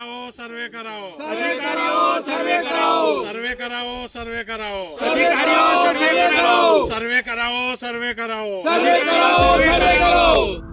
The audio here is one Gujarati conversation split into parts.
કરાવો સર્વે કરાવો. સર્વે કરાવો સર્વે કરાવો. સર્વે કરાવો સર્વે કરાવો. અધિકારીઓ સર્વે કરાવો. સર્વે કરાવો સર્વે કરાવો. સર્વે કરાવો સર્વે કરાવો.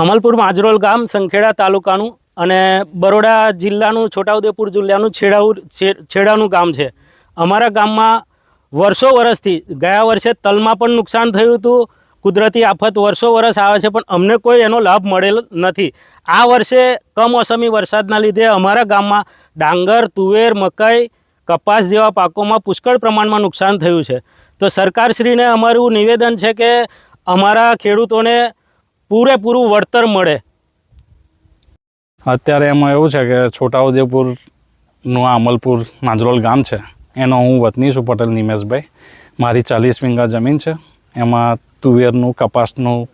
અમલપુર માજરોલ ગામ સંખેડા તાલુકાનું અને બરોડા જિલ્લાનું, છોટાઉદેપુર જિલ્લાનું છેડાઉ છેડાનું ગામ છે. અમારા ગામમાં વર્ષો વર્ષથી, ગયા વર્ષે તલમાં પણ નુકસાન થયું હતું, કુદરતી આફત વર્ષો વર્ષ આવે છે, પણ અમને કોઈ એનો લાભ મળેલ નથી. આ વર્ષે કમોસમી વરસાદના લીધે અમારા ગામમાં ડાંગર, તુવેર, મકાઈ, કપાસ જેવા પાકોમાં પુષ્કળ પ્રમાણમાં નુકસાન થયું છે. તો સરકારશ્રીને અમારું નિવેદન છે કે અમારા ખેડૂતોને પૂરેપૂરું વળતર મળે. અત્યારે એમાં એવું છે કે છોટાઉદેપુરનું આ અમલપુર માંજરોલ ગામ છે. એનો હું વતની છું પટેલ નિમેશભાઈ. મારી ચાલીસ વીંગા જમીન છે. એમાં તુવેરનું, કપાસનું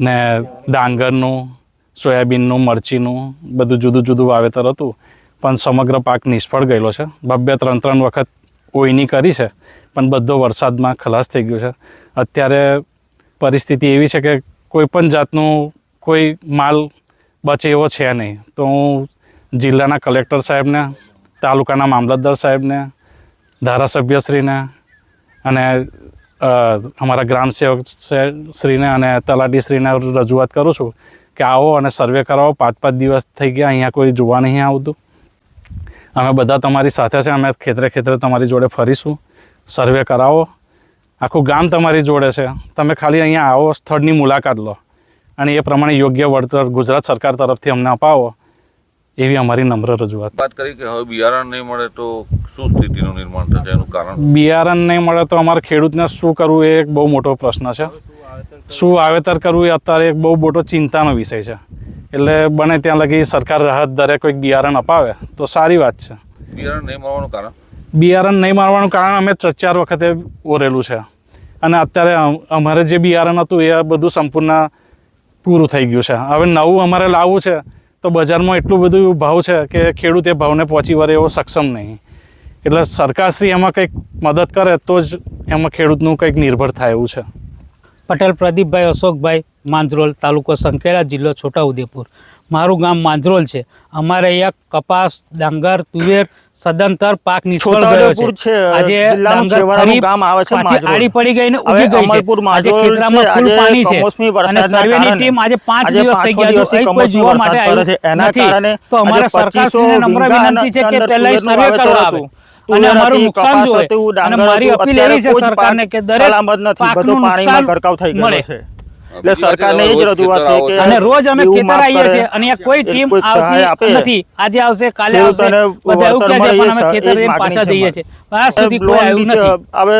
ને ડાંગરનું, સોયાબીનનું, મરચીનું બધું જુદું જુદું વાવેતર હતું. પણ સમગ્ર પાક નિષ્ફળ ગયેલો છે. બબ્બે ત્રણ ત્રણ વખત ઓઈની કરી છે. પણ બધો વરસાદમાં ખલાસ થઈ ગયો છે. અત્યારે પરિસ્થિતિ એવી છે કે કોઈ પણ જાતનું કોઈ માલ બચે એવો છે નહીં. તો હું જિલ્લાના કલેક્ટર સાહેબને, તાલુકાના મામલતદાર સાહેબને, ધારાસભ્યશ્રીને અને અમારા ગ્રામ સેવક શ્રીને અને તલાટીશ્રીને રજૂઆત કરું છું કે આવો અને સર્વે કરાવો. પાંચ પાંચ દિવસ થઈ ગયા, અહીંયા કોઈ જોવા નહીં આવતું. અમે બધા તમારી સાથે છે, અમે ખેતરે ખેતરે તમારી જોડે ફરીશું. સર્વે કરાવો. આખું ગામ તમારી જોડે છે. તમે ખાલી અહીંયા આવો સ્થળની મુલાકાત લો. અને એ પ્રમાણે યોગ્ય વળતર ગુજરાત સરકાર તરફથી અમને અપાવો એવી અમારી નમ્ર રજૂઆત. વાત કરી કે હવે બિયારણ નહીં મળે તો શું સ્થિતિનું નિર્માણ થશે? એનું કારણ બિયારણ નહીં મળે તો અમારે ખેડૂતને શું કરવું એ એક બહુ મોટો પ્રશ્ન છે. શું વાવેતર કરવું એ અત્યારે એક બહુ મોટો ચિંતાનો વિષય છે. એટલે બને ત્યાં લગી સરકાર રાહત દરે કોઈક બિયારણ અપાવે તો સારી વાત છે. બિયારણ નહીં મળવાનું કારણ? બિયારણ નહીં મારવાનું કારણ અમે ચાર વખતે ઓરેલું છે. અને અત્યારે અમારે જે બિયારણ હતું એ બધું સંપૂર્ણ પૂરું થઈ ગયું છે. હવે નવું અમારે લાવવું છે, તો બજારમાં એટલું બધું ભાવ છે કે ખેડૂત એ ભાવને પહોંચી વળે એવો સક્ષમ નહીં. એટલે સરકારશ્રી એમાં કંઈક મદદ કરે તો જ એમાં ખેડૂતનું કંઈક નિર્ભર થાય એવું છે. પટેલ, પ્રદીપભાઈ, અશોકભાઈ માંજરોલ તાલુકો સંખેડા જિલ્લો છોટાઉદેપુર. મારું ગામ માંજરોલ છે. અમારે અહીંયા કપાસ ડાંગર તુવેર સદંતર પાક નિષ્ફળ ગયો છે. આજે ડાંગર ગામ આવે છે આડી પડી ગઈ ને ઉગી ગઈ છે. આજે ખેતરામાં ફૂલ પાણી છે. અને સર્વેની ટીમ આજે પાંચ દિવસ થઈ ગયા છે. કોઈ જોવા માટે વરસાદ છે. એના કારણે તો અમારા આજે 2500 સરકારશ્રીને નમ્ર વિનંતી છે કે પહેલા સર્વે કરવા આવે અને અમારું નુકસાન કપાસ અને મારી અપીલ એવી છે સરકારને કે દરેક પાકનું નુકસાન ગરકાવ થઈ મળે. છે. એટલે સરકારને એ જ રજૂઆત છે કે અને રોજ અમે ખેતર આવીએ છીએ અને કોઈ ટીમ. આવતી નથી. આજે આવશે કાલે આવશે બધા એવું કહે છે પણ અમે ખેતર લઈને પાછા જઈએ છીએ. આજ સુધી કોઈ આવ્યું નથી. હવે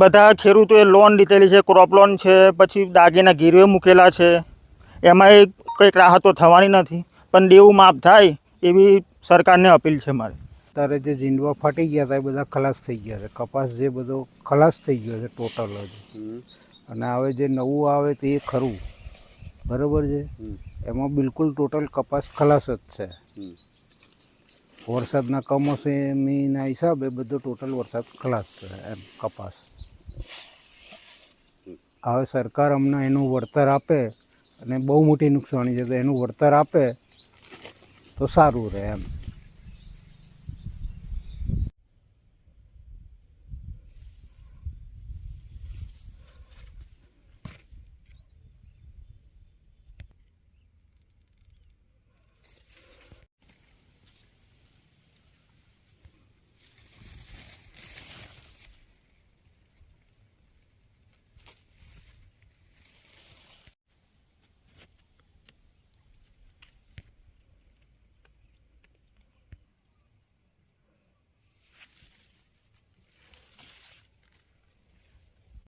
બધા ખેડૂતોએ લોન લીધેલી છે ક્રોપ લોન છે પછી દાગીના ગીરવે મૂકેલા છે. એમાં કંઈક રાહતો થવાની નથી. પણ દેવું માફ થાય એવી સરકારને અપીલ છે મારે. અત્યારે જે જીંડવા ફાટી ગયા હતા એ બધા ખલાસ થઈ ગયા છે. કપાસ જે બધો ખલાસ થઈ ગયો છે ટોટલ જ. અને હવે જે નવું આવે તે ખરું. બરાબર છે? એમાં બિલકુલ ટોટલ કપાસ ખલાસ જ છે. વરસાદના કમોસમીના હિસાબે બધો ટોટલ વરસાદ ખલાસ છે એમ કપાસ. હવે સરકાર અમને એનું વળતર આપે અને બહુ મોટી નુકસાની છે તો એનું વળતર આપે તો સારું રહે એમ.